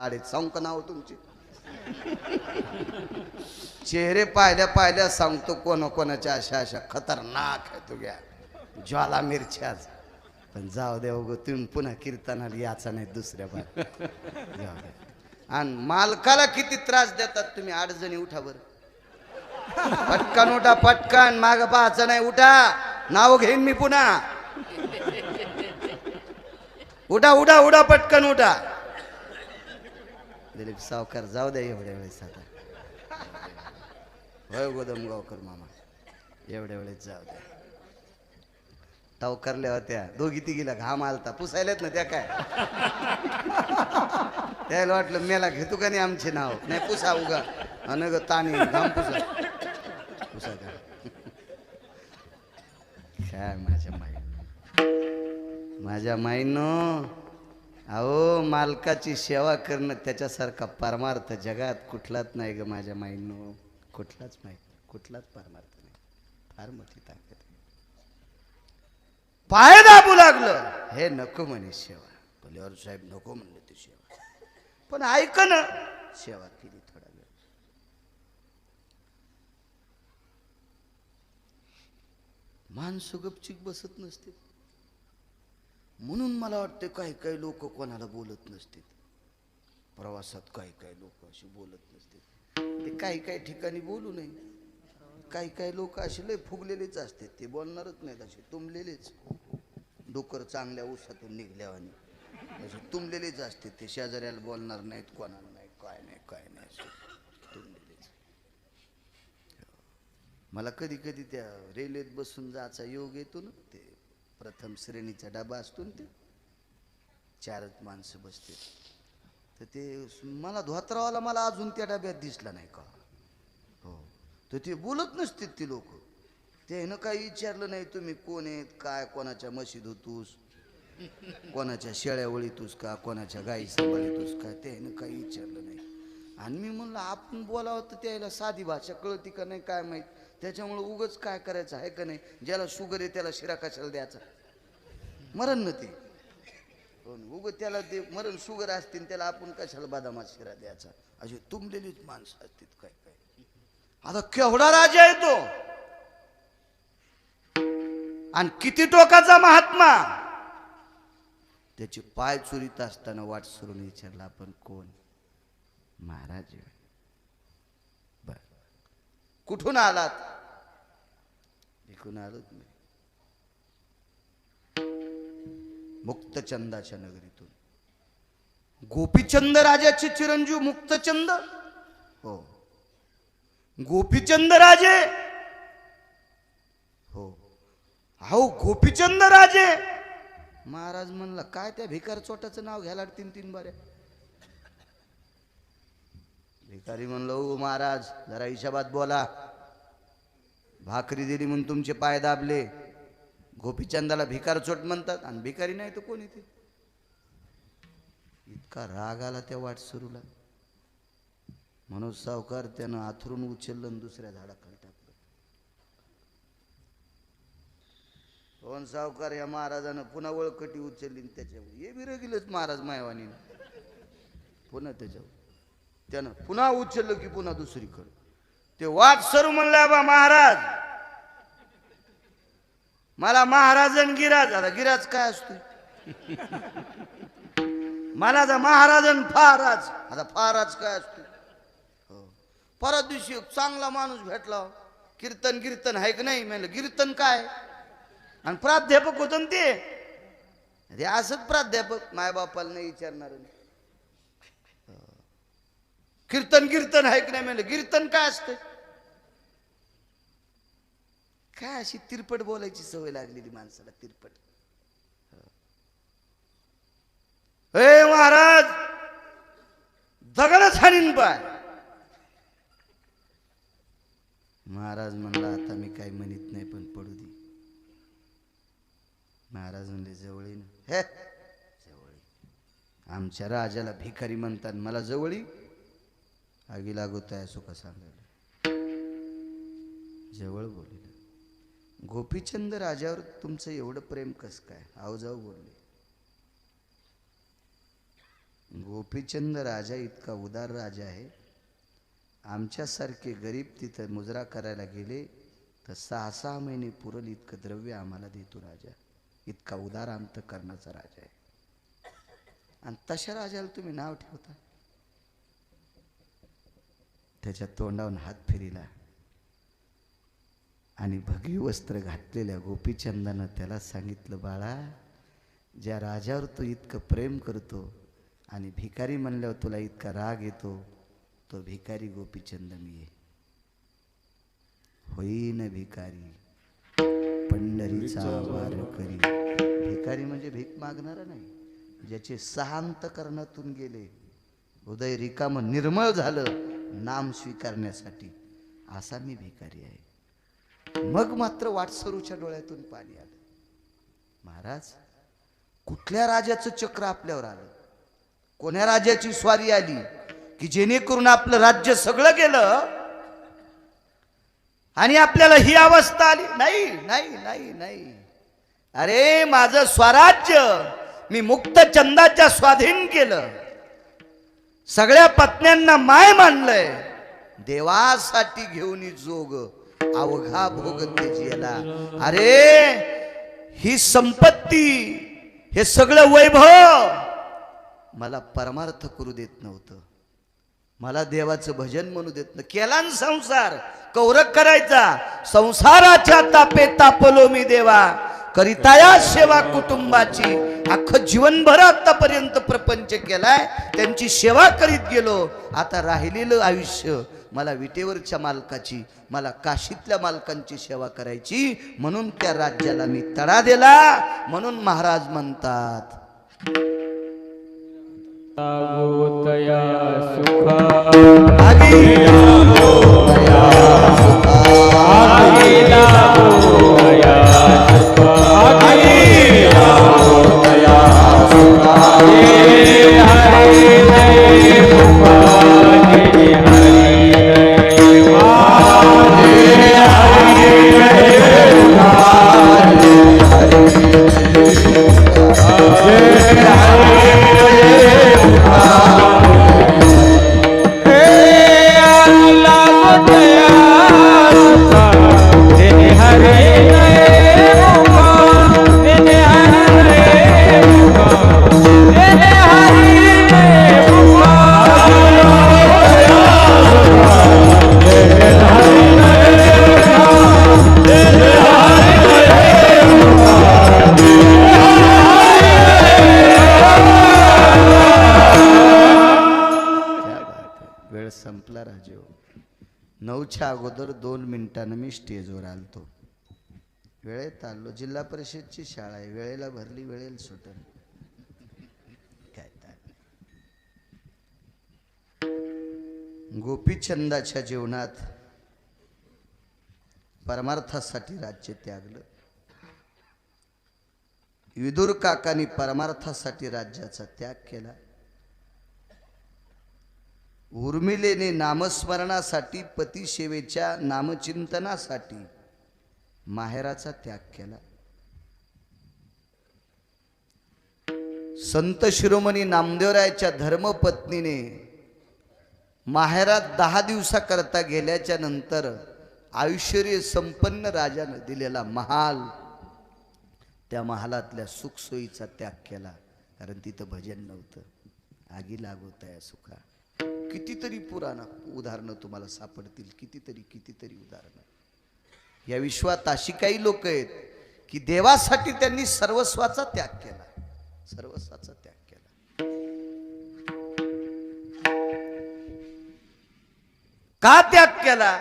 अरे सांग नाव तुमची. चेहरे पाहिल्या पाहिल्या सांगतो कोणा कोणाच्या अशा अशा खतरनाक आहे तुझ्या ज्वाला मिरच्याच पण जाऊ दे उगं तुम्ही पुन्हा कीर्तनाला याचा नाही दुसऱ्या बार. जाऊ आणि मालकाला किती त्रास देतात तुम्ही? अडचणी उठा बरं. पटकन उठा पटकन. माग पाहायचं नाही उठा. नाव घेईन मी पुन्हा. उठा उठा उठा पटकन उठा. दिलीप सावकार जाऊ द्या एवढ्या वेळेस आता. होय गोदम गावकर मामा एवढ्या वेळेस जाऊ द्या. टावकारल्या होत्या. दोघी तिघीला घाम आलता. पुसायलेत ना त्या काय? त्याला वाटलं मेला घेतो का नाही आमचे नाव? नाही पुसा उगा. अन ग ताणी घाम पुसा. पुसा का? काय माझ्या माई माझ्या माईनं? अहो मालकाची सेवा करणं त्याच्यासारखा परमार्थ जगात कुठलाच नाही ग माझ्या माईनो. कुठलाच माहीत कुठलाच परमार्थ नाही. फार मोठी ताकद पाय दाबू लागलं. हे नको म्हणे सेवा. भलेवर साहेब नको म्हणले ती सेवा. पण ऐक ना सेवा केली थोडा वेळ. मान सुगपचिक बसत नसते म्हणून मला वाटतं काही काही लोक कोणाला बोलत नसतील. प्रवासात काही काही लोक असे बोलत नसतील. ते काही काही ठिकाणी बोलू नये. काही काही लोक असे लय फुगलेलेच असतात. ते बोलणारच नाहीत असे तुंबलेलेच. डोकर चांगल्या उसातून निघल्यावानी. असे तुंबलेलेच असते ते शेजाऱ्याला बोलणार नाहीत कोणाला नाही काय नाही काय नाही असे तुंबलेलेच. मला कधी कधी त्या रेल्वेत बसून जायचा योग येतो ना ते प्रथम श्रेणीचा डबा असतो ना ते चारच माणसं बसते. तर ते मला धोत्रावाला मला अजून त्या डब्यात दिसला नाही का? हो. तर ते बोलत नसतील ती लोक. त्यानं काही विचारलं नाही तुम्ही कोण आहेत? काय? कोणाच्या मशीद होतूस? कोणाच्या शेळ्या वळीतूस का? कोणाच्या गाई सांभाळतोस का? त्यानं काही विचारलं नाही. आणि मी म्हणलं आपण बोलावं तर त्याला साधी भाषा कळती का नाही? काय माहीत? त्याच्यामुळं उगच काय करायचं आहे का नाही? ज्याला शुगर आहे त्याला शिरा कशाला द्यायचा? मरण ना ते. उग त्याला ते मरण शुगर असतील त्याला आपण कशाला बदामात शिरा द्यायचा? अशी तुंबलेलीच माणसं असतील काय काय? आता केवढा राजा आहे तो? आणि किती टोकाचा महात्मा? त्याचे पाय चुरीत असताना वाट सुरून विचारला आपण कोण? महाराज कुठून आलात? विकून आलोच नाही मुक्तचंदाच्या नगरीतून. गोपीचंद राजाचे चिरंजीव मुक्तचंद? हो. गोपीचंद राजे? हो. अहो गोपीचंद राजे? महाराज म्हणला काय त्या भिकार चोटाचं नाव घ्यायला तीन तीन बाऱ्या? भिकारी म्हणलं हो महाराज जरा हिशाबात बोला. भाकरी दिली म्हणून तुमचे पाय दाबले. गोपीचंदाला भिकार चोट म्हणतात आणि भिकारी नाही तर कोणी ते इतका राग आला त्या वाट सुरूला. म्हणून सावकार त्यानं आथरून उचललं आणि दुसऱ्या झाडाखाली टाकलं. कोण सावकार या महाराजानं पुन्हा वळकटी उचलली त्याच्यावर? हे विरगिलच महाराज मायवानीनं. पुन्हा त्याच्यावर. त्यानं पुन्हा उचललं की पुन्हा दुसरीकडे ते वाद सरू म्हणला बा महाराज मला महाराज आणि गिराज. आता गिराज काय असतो मला आता महाराज आणि फाराज. आता फाराज काय असतो हो. परत दिवशी एक चांगला माणूस भेटला. कीर्तन कीर्तन आहे की नाही? म्हणलं कीर्तन काय? आणि प्राध्यापक होतं ना ते. असंच प्राध्यापक. मायबापाला नाही विचारणार. कीर्तन कीर्तन आहे की नाही म्हणलं कीर्तन काय असतं? काय अशी तिरपट बोलायची सवय लागलेली माणसाला तिरपट? हे महाराज दगडच हाणीन पाय महाराज म्हणला आता मी काही म्हणत नाही पण पडू दे. महाराज म्हणले जवळी ना हे जवळी आमच्या राजाला भिकारी म्हणतात मला जवळी आगी लागत आहे असो सांगायला? जवळ बोलले. गोपीचंद राजावर तुमचं एवढं प्रेम कस काय? आव जाऊ बोलले. गोपीचंद राजा इतका उदार राजा आहे. आमच्यासारखे गरीब तिथं मुजरा करायला गेले तर सहा सहा महिने पुरल इतकं द्रव्य आम्हाला देतो राजा. इतका उदार अंत करण्याचा राजा आहे. आणि तशा राजाला तुम्ही नाव ठेवता? त्याच्या तोंडावरून हात फिरिला. आणि भगवी वस्त्र घातलेल्या गोपीचंदानं त्याला सांगितलं बाळा ज्या राजावर तू इतकं प्रेम करतो आणि भिकारी म्हणल्यावर तुला इतका राग येतो तो भिकारी गोपीचंद मी आहे होईन भिकारी पंढरीचा वार करी. भिकारी म्हणजे भीक मागणारा नाही ज्याचे सहांत करणातून गेले. हृदय रिकाम निर्मळ झालं. नाम स्वीकारण्यासाठी असा मी भिकारी आहे. मग मात्र वाटसरूच्या डोळ्यातून पाणी आलं. महाराज कुठल्या राजाचं चक्र आपल्यावर आलं? कोण्या राजाची स्वारी आली की जेणेकरून आपलं राज्य सगळं गेलं? आणि आपल्याला ही अवस्था आली? नाही नाही नाही नाही. अरे माझं स्वराज्य मी मुक्त चंदाच्या स्वाधीन केलं. सगळ्या पत्न्यांना माय मानलंय. देवासाठी घेऊन जोग. अवघा भोग त्याला अरे ही संपत्ती हे सगळं वैभव मला परमार्थ करू देत नव्हतं. मला देवाचं भजन म्हणू देत न केला न संसार? कौरक करायचा? संसाराच्या तापे तापलो मी देवा. करिताया सेवा कुटुंबाची. अख्खं जीवनभर आतापर्यंत प्रपंच केलाय त्यांची सेवा करीत गेलो. आता राहिलेलं आयुष्य मला विटेवरच्या मालकाची मला काशीतल्या मालकांची सेवा करायची म्हणून त्या राज्याला मी तडा दिला म्हणून महाराज म्हणतात. सुखा. आगी क्या नऊच्या अगोदर दोन मिनिटानं मी स्टेजवर आलतो. वेळेत आलो. जिल्हा परिषदची शाळा आहे. वेळेला भरली वेळेला सुटल काय गोपीचंदाच्या जीवनात परमार्थासाठी राज्य त्यागलं. विदुर काकांनी परमार्थासाठी राज्याचा त्याग केला. उर्मिलेने नामस्मरणासाठी पतिसेवेच्या नामचिंतनासाठी माहेराचा त्याग केला. संत शिरोमणी नामदेवरायाच्या धर्मपत्नीने माहेरात दहा दिवसाकरता गेल्याच्यानंतर आयुष्य संपन्न राजानं दिलेला महाल त्या महालातल्या सुखसोयीचा त्याग केला. कारण तिथं भजन नव्हतं. आगी लागवत आहे सुखा. कितीतरी पुराण उदाहरणं तुम्हाला सापडतील कितीतरी कितीतरी उदाहरणं. या विश्वात अशी काही लोक आहेत की देवासाठी त्यांनी सर्वस्वाचा त्याग केला. सर्वस्वाचा त्याग केला. का त्याग केला?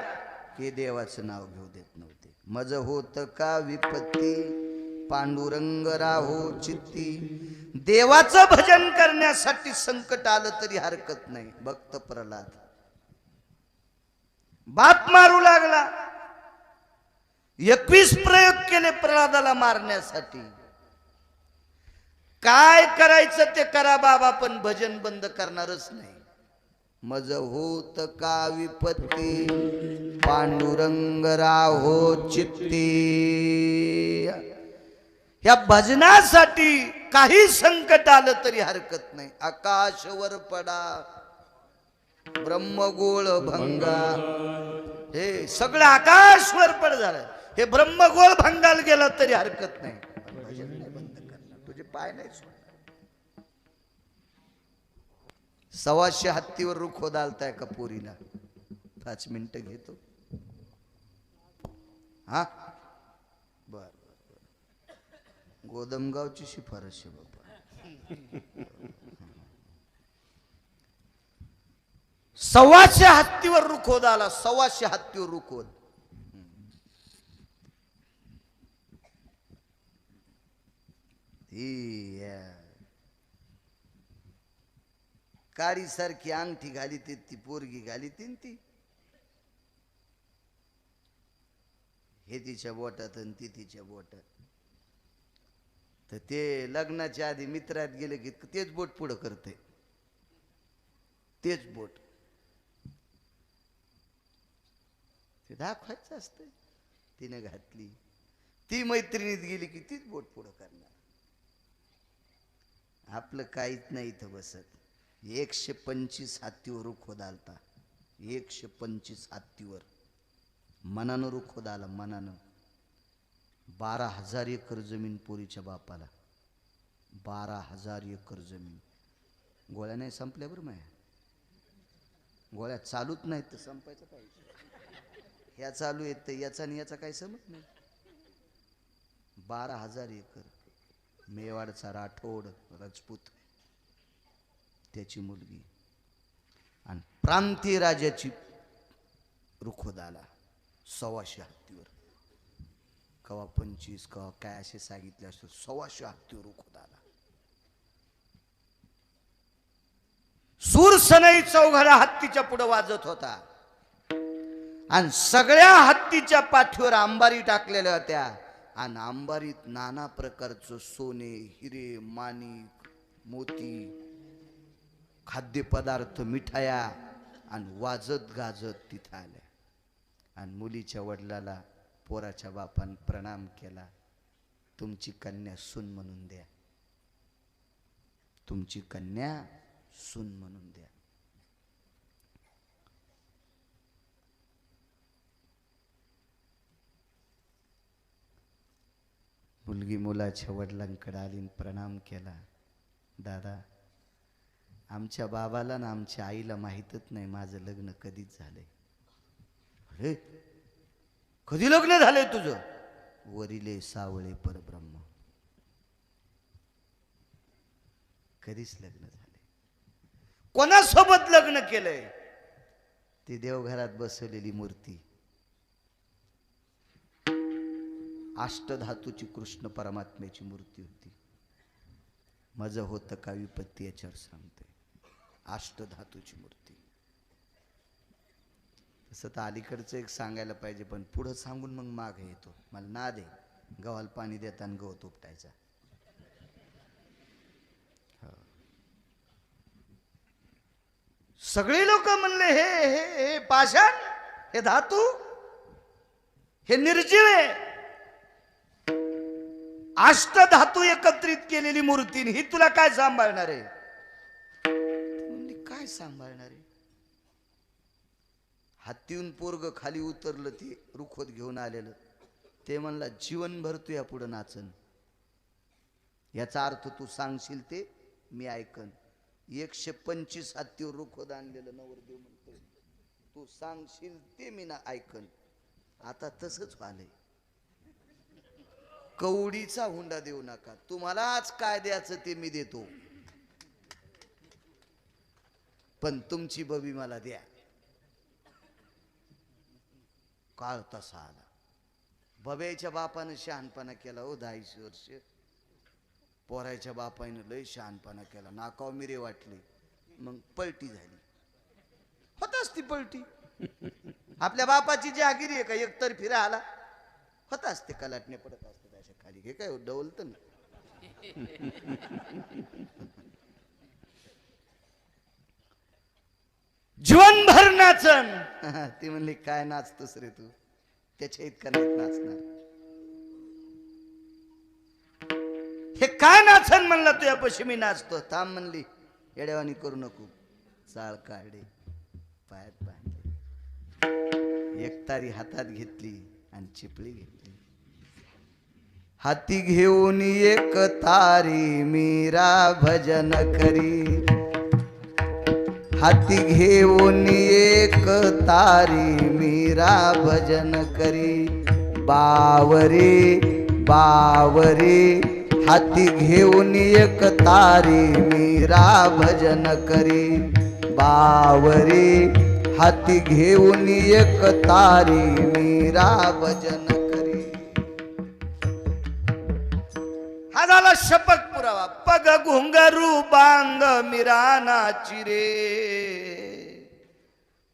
हे देवाचं नाव घेऊ देत नव्हते. मज होत का विपत्ती? पांडुरंग राहो चित्ती. देवाचं भजन करण्यासाठी संकट आलं तरी हरकत नाही. भक्त प्रल्हाद. बाप मारू लागला. एकवीस प्रयोग केले प्रल्हादाला मारण्यासाठी. काय करायचं ते करा बाबा पण भजन बंद करणारच नाही. मज होत का विपत्ती? पांडुरंग राहो चित्ती. ह्या भजनासाठी काही संकट आलं तरी हरकत नाही. आकाशवर पडा. ब्रह्मगोळ भंगा. हे सगळं आकाशवर पड झालं. हे ब्रह्मगोळ भंगाल गेला तरी हरकत नाही. भजन नाही बंद करणार तुझे पाय नाही सव्वाशे हत्तीवर रुख दालताय का पोरीला? पाच मिनिटं घेतो. हा बर बर बर गोदमगावची शिफारस आहे बाबा. सव्वाशे हत्तीवर रुखोद आला सव्वाशे हत्तीवर रुखोद कारी सारखी अंगठी घाली ती ती पोरगी घाली ती ती. हे तिच्या बोटात आणि ती तिच्या बोटात. तर ते लग्नाच्या आधी मित्रात गेले की तेच बोट पुढं करते तेच बोट. ते दाखवायचं असतं तिने घातली. ती मैत्रिणीत गेली की तीच बोट पुढं करणार. आपलं काहीच नाही इथं बसत. एकशे पंचवीस हत्तीवर रुखोदालता एकशे पंचवीस हत्तीवर मनानं रुखोदाला मनानं. बारा हजार एकर जमीन पोरीच्या बापाला. बारा हजार एकर जमीन. गोळ्या नाही संपल्या बरं माया. गोळ्या चालूच नाहीत तर संपायचं पाहिजे ह्या चालू आहेत तर याचा आणि याचा काही समज नाही. बारा हजार एकर मेवाडचा राठोड राजपूत त्याची मुलगी आणि प्रांतीय राजाची रुखोदाला सव्वाशे हत्तीवर. कवा पंचवीस कवा काय असे सांगितले असतो. सव्वाशे हत्तीवर रुखोद आला सूरसनई चौघडा हत्तीच्या पुढे वाजत होता. आणि सगळ्या हत्तीच्या पाठीवर अंबारी टाकलेल्या होत्या. आणि अंबारीत नाना प्रकारचं सोने हिरे माणिक मोती खाद्यपदार्थ मिठाया आणि वाजत गाजत तिथं आल्या. आणि मुलीच्या वडिलाला पोराच्या बापान प्रणाम केला. तुमची कन्या सून म्हणून द्या. तुमची कन्या सून म्हणून द्या. मुलगी मुलाच्या वडिलांकडे आली प्रणाम केला. दादा आमच्या बाबाला ना आमच्या आईला माहीतच नाही माझं लग्न कधीच झालंय. कधी लग्न झालंय तुझं? वरिले सावळे परब्रह्म. कधीच लग्न झाले कोणासोबत लग्न केलंय? ती देवघरात बसवलेली मूर्ती. अष्टधातूची कृष्ण परमात्म्याची मूर्ती होती. माझं होतं का विपत्ती याच्यावर सांगते अष्टधातूची मूर्ती. तसं तर अलीकडचं एक सांगायला पाहिजे पण पुढं सांगून मग माग येतो. मला ना दे गव्हाला पाणी देताना गवत उपटायचा. सगळे लोक म्हणले हे हे हे पाषाण हे धातू हे निर्जीव. आहे अष्टधातू एकत्रित केलेली मूर्ती ही तुला काय सांभाळणार आहे? काय सांभाळ हत्तीहून पोरग खाली उतरलं ते रुखवत घेऊन आलेलं. ते म्हणला जीवनभर तू या पुढं नाचन. याचा अर्थ तू सांगशील ते मी ऐकन. एकशे पंचवीस हत्तीवर रुखवत आणलेलं नवरदेव म्हणतो तू सांगशील ते मी ना ऐकन. आता तसंच व्हालंय. कवडीचा हुंडा देऊ नका. तुम्हाला आज काय द्यायचं ते मी देतो. पण तुमची बबी मला द्या. काळ तसा आला बबेच्या बापानं शहाणपणा केला हो दहाशे वर्ष. पोराच्या बापानं लय शहाणपणा केला. नाकाव मिरे वाटले. मग पलटी झाली. होताच ती पलटी. आपल्या बापाची जहागिरी आहे का? एकतर फिरा आला होत असते कलाटणे पडत असते अशा खाली. हे काय डवलत ना? जीवनभर नाचन ती म्हणली काय नाचतोस रे तू? त्याच्या इतका नाही नाचणार. हे काय नाचन? म्हणला तुझ्यापाशी मी नाचतो. थांब म्हणली येड्यावानी करू नको. चाळ काढे पायात बांधले. एकतारी हातात घेतली आणि चिपळी घेतली. हाती घेऊन एक तारी मीरा भजन करी. हाती घेऊन एक तारी मीरा भजन करी. बावरे बावरे हाती घेऊन एक तारी मीरा भजन करी. बावरे हाती घेऊन एक तारी मीरा भजन हा झाला शपथ पुरावा. पग घुंगरू बांध मिरानाची रे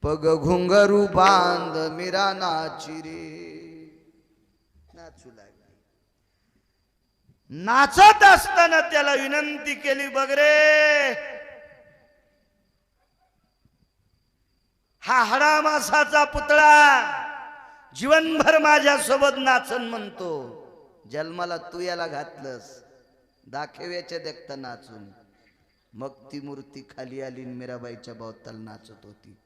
पग घुंगरू बांध मिरानाची रे नाचू लागली. नाचत असताना त्याला विनंती केली बघ रे हा हडा मासाचा पुतळा जीवनभर माझ्यासोबत नाचन म्हणतो. जन्माला तू याला घातलंस. दाखव्याच्या देखता नाचून. मग ती मूर्ती खाली आली मीराबाईच्या बावताला नाचत होती.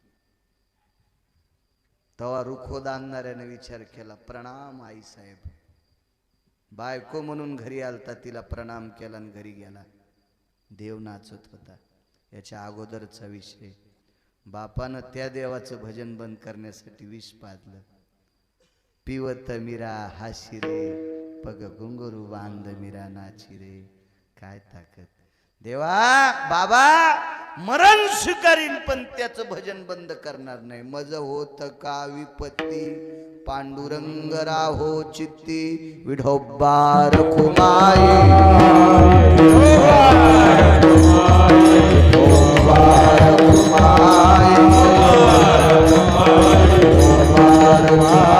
तेव्हा रुखोद आणणाऱ्याने विचार केला प्रणाम आई साहेब. बायको म्हणून घरी आलता तिला प्रणाम केला आणि घरी गेला. देव नाचत होता. याच्या अगोदरचा विषय बापानं त्या देवाचं भजन बंद करण्यासाठी विष पाजलं. पिवत मीरा हाशिरे. पग घुंगरू बांध मीरा नाची रे काय ताकद? देवा बाबा मरण स्वीकारीन पण त्याचं भजन बंद करणार नाही. मज होत का विपत्ती? पांडुरंग राहो चित्ती. विढोबार God.